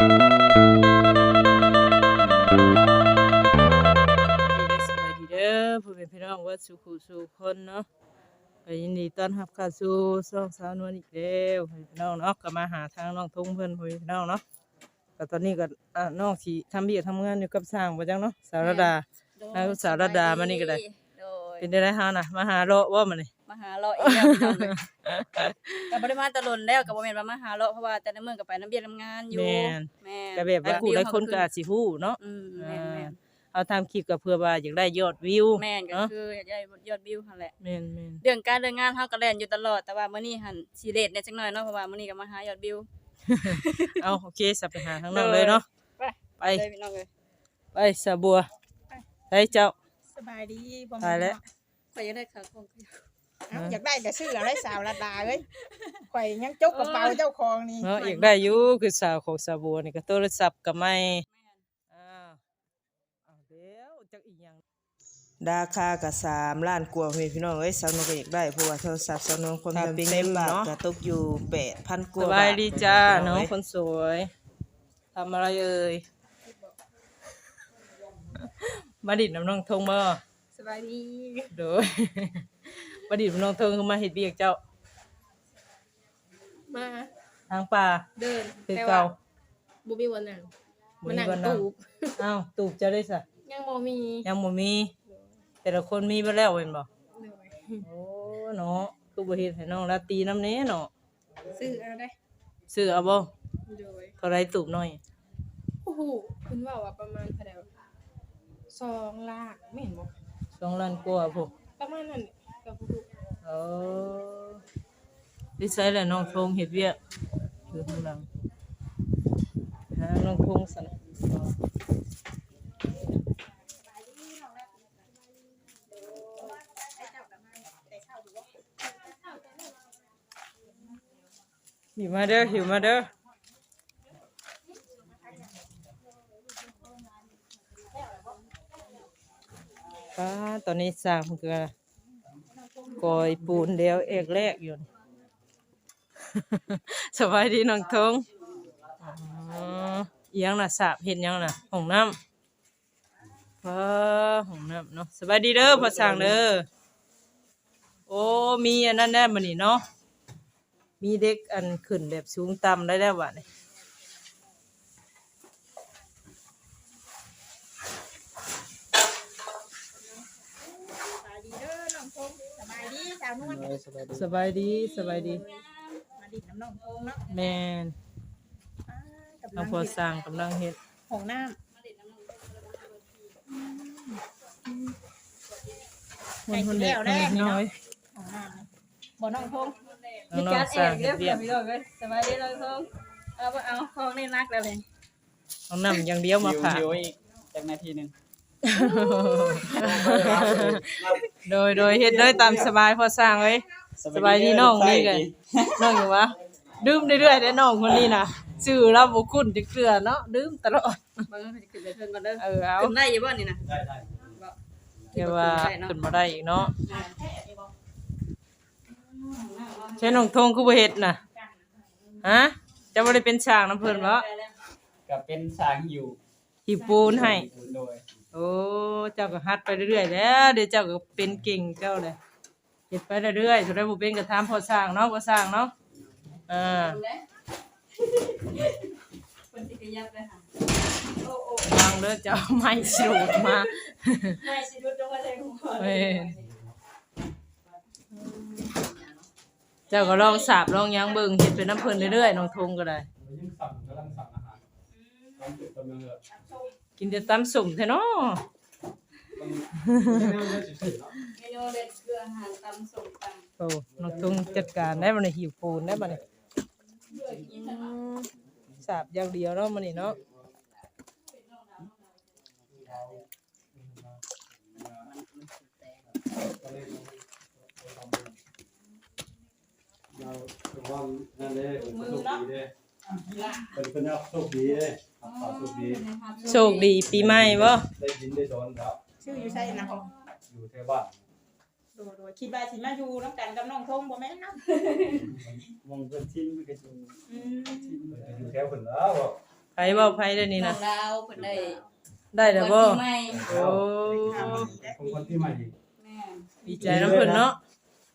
ดีเด้อสบายดีเด้อผู้เป็นพี่น้องว่าสุขุสุคนเนาะก็ยินดีต้อนรับเข้าสู่ช่องสาวนวลอีกแล้วให้พี่น้องเนาะก็มาหาทางน้องทุ่งเพิ่นพี่น้องเนาะก็ตอนนี้ก็อะน้องสิทำเบียกทำงานอยู่กับสร้างบ่จังเนาะสาวรดา เอาสาวรัตดามานี่ก็ได้ โดยเป็นได้ไรฮะน่ะมาหาเลาะว่ามันนี่ มาหาเราะเองแล้วพี่น้องเลยก็บ่ได้มาตะลนแล้วก็บ่แม่นว่ามาหาเราะเพราะว่าแต่ละมื้อก็ไปน้ำเบียกน้ำงานอยู่แม่น แม่นก็แบบว่าผู้หลายคนก็อาจสิฮู้เนาะอืมแม่นแม่นเอาทำคลิปก็เพื่อว่าอยากได้ยอดวิวแม่นก็เนาะคืออยากได้ยอดวิวหั่นแหละ แม่นแม่นเรื่องการเรื่องงานเฮาก็แล่นอยู่ตลอดแต่ว่ามื้อนี้หั่นสิเลทเนี่ยจักหน่อยเนาะเพราะว่ามื้อนี้ก็มาหายอดวิว เอาโอเคสับไปหาทางนั้นเลยเนาะไป ไปเลยพี่น้องเอ้ย ไปสะบัวไปเจ้า สบายดีบ่ตายแล้ว ข่อยอยากได้ขาคง เอ้าอยากได้ก็ซื้อเอาได้สาวระดาเอ้ยข่อยยังจกกระเป๋าเจ้าของนี่เนาะอยากได้อยู่คือสาวของสะบัวนี่ก็โทรศัพท์ก็ไม่อ้าวเอาเดี๋ยวจักอีหยังดาคาก็3ล้านกว่าพี่น้องเอ้ยสาวนงก็อยากได้เพราะว่าโทรศัพท์สาวนงคนเต็มๆเนาะก็ตกอยู่8,000กว่าบาทสบายดีจ้าน้องคนสวยทำอะไรเอ่ยมาดิดน้ำน้องทงบ่สบายดีโดย มาดิดน้ำน้องทงคือมาเฮ็ดเบียกเจ้ามาทางป่าเดินคือแต่เก่าว่าบ่มีวันนั่งบ่มามีนั่งบ่นั่งตูบอ้าวตูบจะได้ซะยังบ่มียังบ่มี แต่ละคนมีไปแล้วเห็นบ่เลยโอ้เนาะคือบ่เฮ็ดให้น้องลาตรีน้ำแน่เนาะซื้อเอาได้ซื้อเอาบ่โดยเท่าไรตูบน้อยโอ้โหคุณว่าว่าประมาณเท่าใดวะสองลากไม่เห็นบ่สองล้านกว่าพุ่นประมาณนั้น ก็บ่รู้เออดิใส่แล้วน้องทงเฮ็ดเวียกอยู่ข้างหลังหาน้องทงซะนะหิวมาเด้อหิวมาเด้อป้าตอนนี้สร้างเพิ่นก็ กอยปูนเดียวเอกแรกอยู่นี่สบายดีน้องทงอ๋ออิหยังน่ะสาบเห็นยังน่ะห้องน้ำเออห้องน้ำเนาะสบายดีเด้อพ่อสร้างเด้อโอ้มีอันนั้นได้บ่นี่เนาะมีเด็กอันขึ้นแบบสูงต่ำได้แล้ววะเนี่สบายดีเด้อน้องพงส บายดีสาวนวลสบายดีสบายดี มาดิดน้ำน้องพงเนาะแม่นอ่ากับน้องพ่อสร้างกำลังเฮ็ดของน้ำคนคนเด็กคนเด็กน้อยของน้ำบ่น้องพงน้องน้องสร้างเฮ็ดเรีเวียยบกพี่น้องเอ้ยสบายดีเราทงเอาบ่เอาของนี่นักแล้วเลยน้องน้ำอย่างเดียวมาผ่าหิวอีกจากนาทีหนึ่ง โดยโดยเฮ็ดเลยตามสบายพอสร้างเลยสบายดีน้องนี่ไงน้องอยู่วะดื่มเรื่อยๆได้น้องคนนี้นะชื่อเราบ่คุ้นจักเทื่อเนาะดื่มตลอดเบิ่งให้ขึ้นไปเพิ่นก่อนเด้อเออเอาขึ้นได้อยู่บ่นี่นะได้ได้เดี๋ยวว่าขึ้นบ่ได้อีกเนาะใช่น้องทงคือบ่เฮ็ดน่ะฮะจะบ่ได้เป็นช่างน้ำเพิ่นบ่กับเป็นสร้างหิวหิวปูนให้โดย โอ้เจ้าก็ฮัดไปเรื่อยๆแล้วเดี๋ยวเจ้าก็เป็นเก่งเจ้าเลยเฮ็ดไปเรื่อยๆสุดท้ายบ่เป็นก็ถามพ่อสร้างเนาะพ่อสร้างเนาะอ่าคนสิขยับเลยค่ะวางเด้อเจ้าไม้สูดมาไม่สิรุดลงมาใส่หัวเอ้ยเจ้าก็ลองสาบลองหยังเบิ่งเฮ็ดเป็นน้ำเพิ่นเรื่อยๆน้องทงก็ได้ยังสั่งกำลังสั่งอาหารตอนเกิดกำลังเลย กินแต่ตำสุ่มแท้เนาะเมนูเด็ดคืออาหารตำส้มตำโอ้น้องทงจัดการได้บ่นี่หิวปูนได้บ่นี่สาบอย่างเดียวเนาะมื้อนี้เนาะเราเป็นว่านั่นเลยเป็นโชคดีเลย เป็นเป็นโชคดีเลยครับขอโชคดีโชคดีปีใหม่บ่ได้ยินได้โดนครับ ชื่ออยู่ใช่นะพงอยู่แถวบ้านโดยโดยคิดว่าสิมาอยู่น้ำกันกับน้องทงบ่แม่นเนาะมองเป็นชิ้นมันก็จะอืมอยู่แถวคนแล้วบอกอไผเว้าไผเด้อนี่น้อนะงดาเพิ่นได้ได้แล้วบ่วันปีใหม่โอ้ของคนที่ใหม่แม่ดีใจนํเพิ่นเนาะ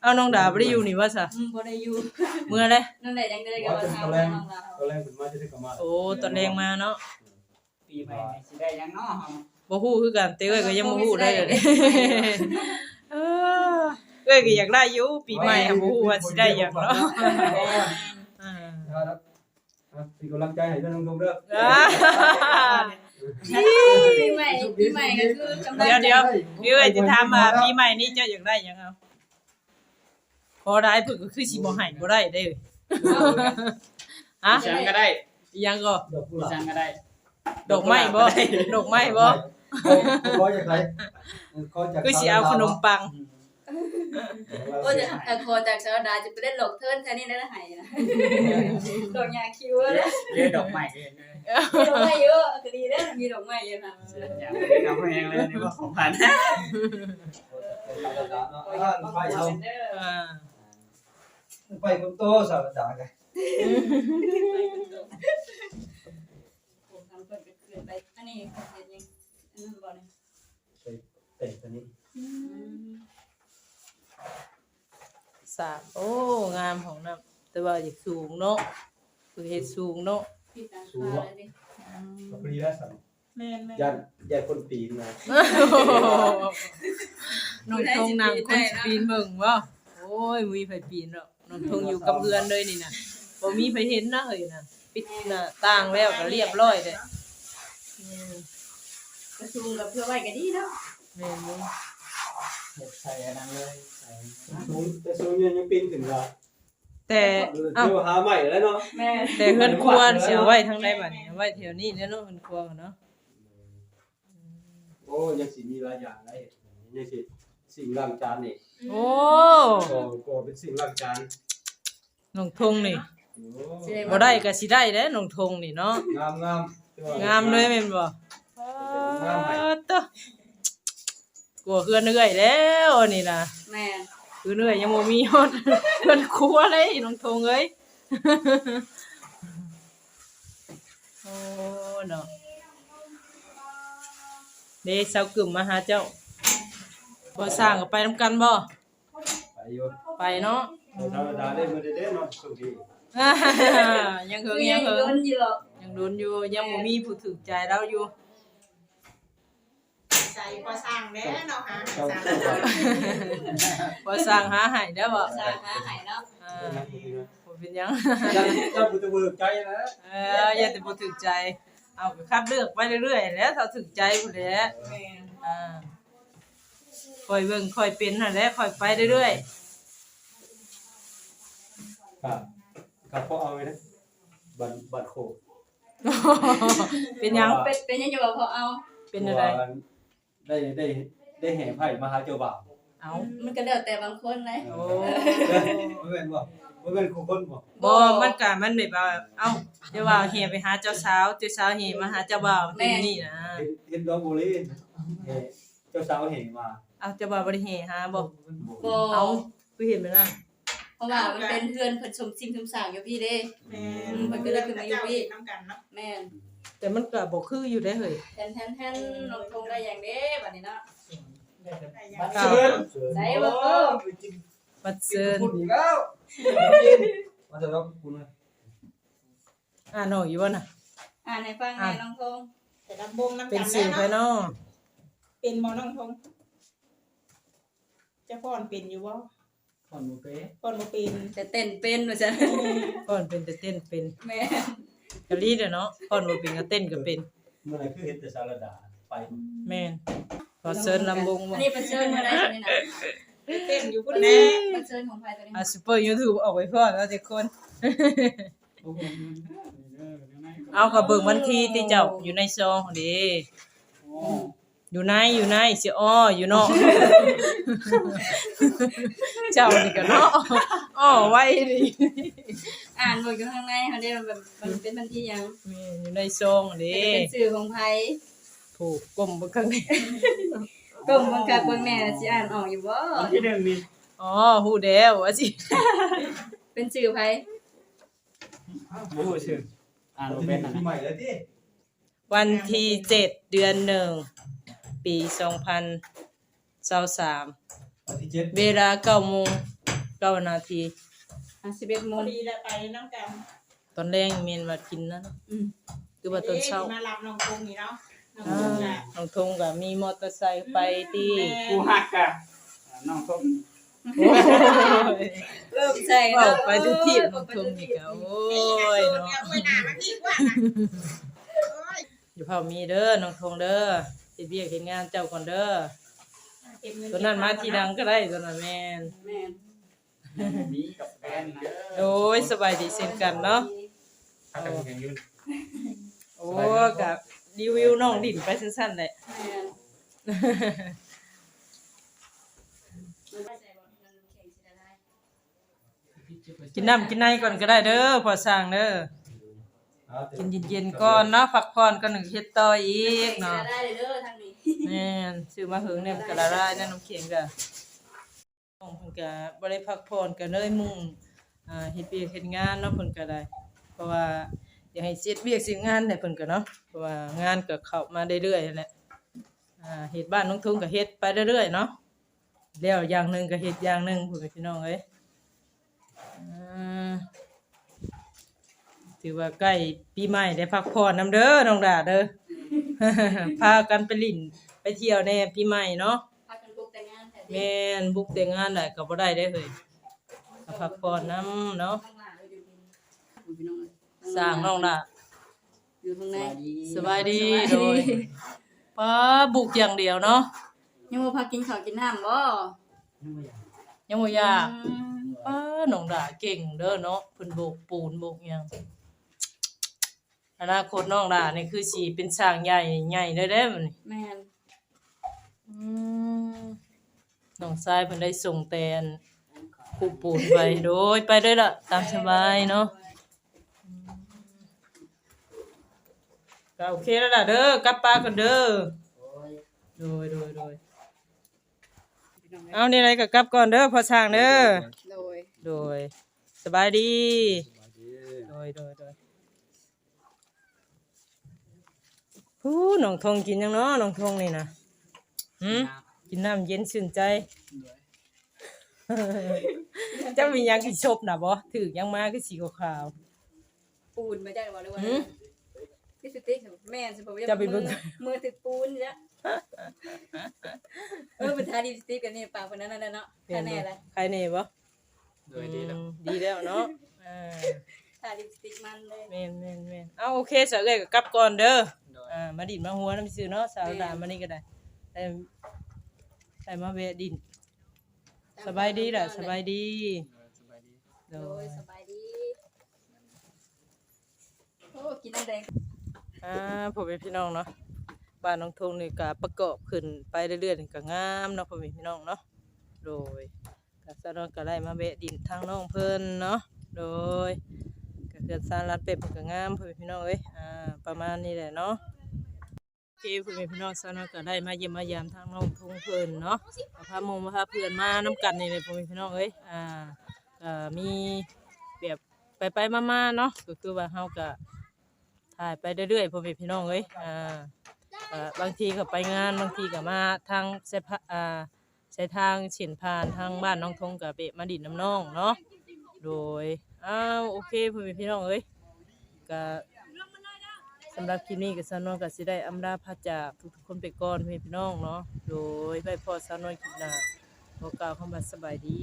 เอาน้องดาบ่ได้อยู่นี่ว่าซะอืมบ่ได้อยู่เมื่อเลยนั่นแหละยังได้กับว่าทางน้องดาวตอนแรกผมมาจะได้กลับมาโอ้ตอนแรงมาเนาะปีใหม่นี่สิได้หยังเนาะเฮาบ่ฮู้คือกันแต่เอ้ยก็ยังบ่ฮู้ได้เลยเออเอ้ยก็อยากได้อยู่ปีใหม่อะบ่ฮู้ว่าสิได้หยังเนาะอ่าครับเป็นกำลังใจให้เรื่องน้องๆเด้ออ่าปีใหม่ปีใหม่ก็คือกำลังเดี๋ยวใจเดี๋ยวพี่เอ้ยจะถามว่าปีใหม่นี้เจ้าอยากได้หยังเอา ขอได้เพิ่นก็คือสิบ่ให้บ่ได้เด้อฮะจังก็ได้อีหยังก็ดอกกุหลาบจังก็ได้ดอกไม้บ่ดอกไม้บ่ขอจากไหนขอจากคือสิเอาขนมปัง ก็จะเอ่อขอจากสาวดาจะไปเล่นหลอกเทิร์นแค่นี้ได้ละหายนะดอกยาคิวเลยเรียกดอกใหม่เลยนะมีดอกไม้เยอะก็ดีเด้อมีดอกไม้เยอะค่ะอย่าไปเรียกเอาแพงเลยนี่ว่าของพัน ไปเอาอ่า ไปคนโตสาวดาไงผมทำเพิ่นก็คืนไปอันนี้เฮ็ดยังอันนั้นบ่เนี่ยเตะตัวนี้สามโอ้งามของน้ำแต่ว่าอยากสูงเนาะคือเฮ็ดสูงเนาะพี่ตาฟ้าเลยดิพอดีแล้วสั่งแม่นแม่นยันยันคนปีนมาน้องทงนางคนสิปีนเบิ่งบ่โอ้ยมีไผปีนดอกน้อง ทงอยู่กับเพื่อนเลยนี่น่ะบ่มีไผเห็นนะเฮ้ยน่ะปิดหน้าต่างแล้วก็เรียบร้อยเด้อืมกระซุงกับเพื่อไว้ก็ดีเนาะแม่นบ่เฮ็ดใส่อันนั้นเลยใส่สูงแต่สูงยังยังปีนขึ้นละแต่เอ้าเอ้าหาใหม่แล้วเนาะแม่แต่เฮือนครัวสิเอาไว้ทางใดบัดนี้เอาไว้แถวนี้แหละเนาะเฮือนครัวเนาะโอ้ยังสิมีหลายอย่างได้ยังสิ สิ่งล้างจานนี่โอ้ก็ก็เป็นสิ่งล้างจานน้องทงนี่โอ้บ่ได้ก็สิได้เด้น้องทงนี่เนาะงามงามงามเลยแม่นบ่งามไหมตะกลัวเพื่อนเหนื่อยแล้วนี่นะแม่คือเหนื่อยยังบ่มีฮอดเพื่อนครัวเลยน้องทงเอ้ยโอ้เนาะเด้เซากึ่มมาหาเจ้า บ่สร้างก็ไปนำกันบ่ไปอยู่ไปเนาะธรรมดาได้มื้อเด้เนาะสุดียังคืเฮิองยัยังงเฮิโดงนอยู่หรอกยังโดนอยู่ยังบ่มีผู้ถูกใจเราอยู่ ใจพอสร้างแน่เนาะหาเจ้าสร้างเจ้าบ่สร้างหาให้เด้อบ่สร้างหาให้เนาะอ่าบ่เป็นหยังเจ้าเจ้าผู้ตะเบิกใจนะเอออย่าแต่บ่ถึกใจ เอาก็คัดเลือกไปเรื่อยๆแหล้วถ้าถึกใจพุ่นแหละแม่อ่า ค่อยเบิ่งค่อยเป็นนั่นแหละค่อยไปเรื่อยครับครับพอเอาไว้นะบัตรบัตรโคๆ เป็นหยังเป็นเป็นยังอยู่บ่พอเอาเป็นอะไร ได้ได้ได้แห่ไผ่มาหาเจ้าบ่าวเอามันก็แล้วแต่บางคนเลยโอ้บ่แม่นบ่บ่แม่นคู่คนบ่บ่มันก็มันแบบว่าเอ้าเดี๋ยวว่าเฮียไปหาเจ้าสาวเจ้าสาวเฮียมาหาเจ้าบ่าวเป็นนี่นะเห็นเห็นดอกบุหรี่เอ่อเจ้าสาวเห็นมา เอาเจ้าบ่าวบ่ได้เฮียหาบ่บ่เอาคือเห็นไหมล่ะเพราะว่ามันเป็นเพื่อนเพิ่นสมซิมสมสร้างอยู่พี่เด้ แม่อืมมันก็เลยขึ้นมาอยู่พี่ น้ำกันเนาะแม่นแต่มันก็บ่คืออยู่ได้เฮ้ยแทนแทนแทนลงทงได้อย่างเด้บัดนี้เนาะได้ยังบัตรเอาเชิญได้บ่เออบัดเซินพูดอีกแล้วมาจะรับคุณนะอ่านออกอยู่บ่น่ะ อ่านให้ฟังให้น้องทงแต่ลำบงน้ำเป็นกันสื่อแน่ไปเนาะเนาะเป็นหมอน้องทงเจ้าพ่อนเป็นอยู่บ่ผ่อนบ่เป๊ะพ่อนบ่เป็นแต่เต้นเป็นว่าซั่นก่อนเป็นแต่เต้นเป็นแม่กะลีเด้อเนาะก่อนบ่เป็นก็เต้นก็เป็น เมื่อไหร่คือเห็นแต่สารดาไปแม่นขอเซินลำวงบ่อันนี้เป็นเชิญมาได้ตัวนี้นะเต้นอยู่พุ่นอันแน่นี้เป็นเชิญของใครตัวนี้อะซุปเปอร์ YouTube ออกไปพร้อมแล้วทุกคน โอ้โหเอาก็เบิ่งวันที่ที่เจ้าอยู่ในซองเด้ โอ้ อยู่ในอยู่ในสิอ้ออยู่นอก เจ้านี่ก็เนาะอ้อไว้ดิอ่านบทอยู่ข้างในเขาเรียกมันแบบมันเป็นบัญชีหยังแม่นอยู่ในซองเด้เป็นสื่อของไผถูกกลมเบิ่งข้างในกลมบังคับเบิ่งแน่สิอ่านออกอยู่บ่วันที่หนึ่งนี่อ๋อฮู้แล้วว่าสิเป็นสื่อไผบ่ฮู้ชื่ออ่อ่านบ่เป็นน่ะปีนะใหม่แล้วดิ วันที่เจ็ดเดือนหนึ่ง ปีสองพันสาสามวันที่เจ็ดเวลาเก้าโมงเก้านาทีอะสิบเอ็ดโมพองดีแล้วไปน้ำกันตอนแรกเมนมากินนั่นอืมคือว่าตอนเช้าอ๊ะมารับน้องคงนี่เนาะน้องอ่คงาน่ะน้องทงก็มีมอเตอร์ไซค์ไปที่กูฮักอะอ่าน้องส้มเริ่มใส่เว้าเนาะไปทุกที่เอน้อองไปทงทุกนี่ที่ก็โอ้นี่ยนะเนาะเอาไว้หน้ามาที่กว่านะโอ้ยอยู่เผามีเด้อน้องทงเด้อ เฮ็ดเวียกเฮ็ดงานเจ้าก่อนเด้อเก็บเงิตัวนั้นมาทีหลังก็ได้ตัวนั้นแม่นแม่นมีกับแฟนนะโอ้ยสบายดีเช่นกันเนาะถ้ากันแข่งยืนโอ้กับรีวิวน้องดินไปสั้นๆแหละแม่นมันใส่บ่มันแข็งสิได้กินน้ำกินในก่อนก็ได้เด้อพอสร้างเด้อ กินเย็นๆก่อนเนาะพักผ่อนก็หนึ่งเฮ็ดต่ออีกเนาะได้เลยเด้อทางนี้แม่นซื้อมาเหิงเนี่ยมันก็ละลายในน้ำเข็งก็น้องเพิ่นก็บ่ได้พักผ่อนก็เลยมุ่งอ่าเฮ็ดเวียกเฮ็ดงานเนาะเพิ่นก็ได้ เพราะว่าอยากให้เสร็จเวียกเสร็จงานให้เพิ่นก็เนาะเพราะว่างานก็เข้ามาเรื่อยๆนั่นแหละอ่าเฮ็ดบ้านน้องทุ่งก็เฮ็ดไปเรื่อยๆเนาะแล้วอย่างหนึงก็เฮ็ดอย่างหนึงพุ่นพี่น้องเอ้ยอ่า ถือว่าใกล้ปีใหม่ได้พักผ่อนนํเด้อน้องดาเด้อ พากันไปลิ่นไปเที่ยวในปีใหม่เนาะพากันบุกแต่งงานแต่แม่นบุกแต่งงานได้ก็บ่ได้เด้อเฮ้ยก็พักผ่อนนํเนาะข้างหน้าเราอยู่นี่อยู่พี่น้องเอ้ยสร้างน้องดาอยู่ข้างในสบายดีโดยป้าบุกอย่างเดียวเนาะยังบ่พากินข้าวกินน้ำบ่ยังบ่อยากอืมป้าน้องดาเก่งเด้อเนาะเพิ่นโบกปูนโบกหยัง อนาคตน้องดานี่คือสิเป็นสร้างใหญ่ใหญ่เลยเด้อมันแม่นอืมน้องชายเพิ่นได้ส่งแตนคูปูนไปโดยไปเด้อล่ะ ตามสบายเนาะก็โอเคแล้วล่ะเด้อกลับปากันเด้อโดยโดยโดยเอานี่อะไรก็กลับก่อนเด้อพอสร้างเด้อโดยโดยสบายดี โดยโดยโดย ผู้น้องทงกินยังเนาะน้องทงนี่นะหืมกินน้ำเย็นชื่นใจ เจะมีหยังสิชบน่ะบ่ถือยังมาคือสีขาวปูนมาจากบ่หรือว่าหืมพี่สติ๊กแม่นสิบ่ว่าจะไปเบิ่งมือมือติดปูนจ้ะเออเป็นทาลิปสติกกันนี่ปากคนนั้นนั่นแหละเนาะๆแค่แน่เลยใครแน่บ่โดยดีแล้วอืมดีแล้วเนาะอ่าทาลิปสติกมันเลยแม่นแม่นแม่นเอาโอเคสาวเอ้ยก็กลับก่อนเด้อโดย อ่ามาดินมาหัวนำซื่อเนาะสาวดามานี่ก็ได้ได้ได้มาแวะดินสบายดีล่ะสบายดีสบายดีโดโดยยสบายดีโอ้กินน้ำแดงอ่าพ่อแม่พี่น้องเนาะบ้านน้องทงนี่ก็ประกอบขึ้นไปเรื่อยๆนี่ก็งามเนาะพ่อแม่พี่น้องเนาะโดยก็สะดวกก็ได้มาแวะดินทางน้องเพิ่นเนาะโดยก็เกิดสารรัดเป็ดมันก็งามพ่อแม่พี่น้องเอ้ยอ่าประมาณนี้แหละเนาะโอ เคพ่อแม่พี่น้องสะดวกก็ได้มาเยี่ยมมายามทางน้องทงเพิ่นเนาะพาหมู่มาพาเพื่อนมานํกันนี่เลยพ่อแม่พี่น้องเอ้ยอ่าก็มีแบบไปๆมาๆเนาะก็คือว่าเฮาก็ถ่ายไปเรื่อยๆพ่อแม่พี่น้องเอ้ยอ่าบางทีก็ไปงานบางทีก็มาทางใช้พอ่าใช้ทางเฉียนผ่านทางบ้านน้องทงกับเบะมาดินน้ำน้องเนาะโดยอ้าวโอเคพ่อแม่พี่น้องเอ้ยก็ สำหรับคลิปนี้ก็สาวนวลก็สิได้อำลาพัจากทุกๆคนไปก่อนพ่อนพี่น้องเนาะโดยไปพอสาวนวลคลิปหน้าโอกล่าวคำว่าสบายดี